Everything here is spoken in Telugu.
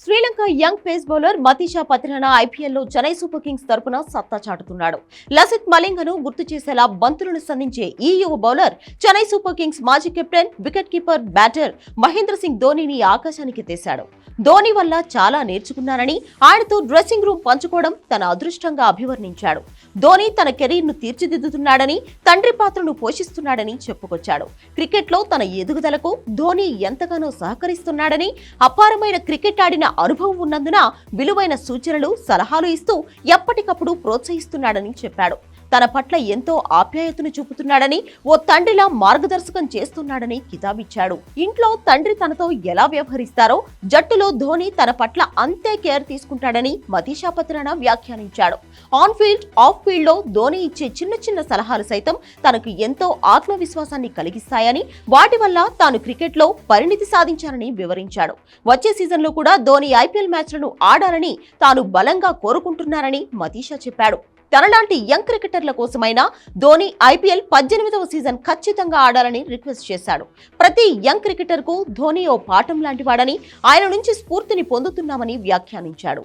Sri Lanka young pace bowler Matheesha Pathirana ఐపీఎల్లో చెన్నై సూపర్ కింగ్స్ తరపున సత్తా చాటుతున్నాడు. లసిత్ మలింగను గుర్తు చేసేలా బంతులను సంధించే ఈ యువ బౌలర్ చెన్నై సూపర్ కింగ్స్ మాజీ captain wicket keeper batter Mahendra Singh ధోనీని ఆకాశానికి తీశాడు. ధోని వల్ల చాలా నేర్చుకున్నానని ఆయనతో డ్రెస్సింగ్ రూమ్ పంచుకోవడం తన అదృష్టంగా అభివర్ణించాడు. ధోని తన కెరీర్ను తీర్చిదిద్దుతున్నాడని తండ్రి పాత్రను పోషిస్తున్నాడని చెప్పుకొచ్చాడు. క్రికెట్లో తన ఎదుగుదలకు ధోని ఎంతగానో సహకరిస్తున్నాడని అపారమైన క్రికెట్ ఆడిన అనుభవం ఉన్నందున విలువైన సూచనలు సలహాలు ఇస్తూ ఎప్పటికప్పుడు ప్రోత్సహిస్తున్నాడని చెప్పాడు. తన పట్ల ఎంతో ఆప్యాయతను చూపుతున్నాడని ఓ తండ్రిలా మార్గదర్శకం చేస్తున్నాడని కితాబిచ్చాడు. ఇంట్లో తండ్రి తనతో ఎలా వ్యవహరిస్తారో జట్టులో ధోని తన పట్ల అంతే కేర్ తీసుకుంటాడని మతీషా పత్రాన వ్యాఖ్యానించాడు. ఆన్ ఫీల్డ్ ఆఫ్ ఫీల్డ్లో ధోని ఇచ్చే చిన్న చిన్న సలహాలు సైతం తనకు ఎంతో ఆత్మవిశ్వాసాన్ని కలిగిస్తాయని వాటి వల్ల తాను క్రికెట్లో పరిణితి సాధించానని వివరించాడు. వచ్చే సీజన్లో కూడా ధోని ఐపీఎల్ మ్యాచ్లను ఆడాలని తాను బలంగా కోరుకుంటున్నారని మతీషా చెప్పాడు. తనలాంటి యంగ్ క్రికెటర్ల కోసమైనా ధోని ఐపీఎల్ పద్దెనిమిదవ సీజన్ ఖచ్చితంగా ఆడాలని రిక్వెస్ట్ చేశాడు. ప్రతి యంగ్ క్రికెటర్కు ధోని ఓ పాఠం లాంటివాడని ఆయన నుంచి స్ఫూర్తిని పొందుతున్నామని వ్యాఖ్యానించాడు.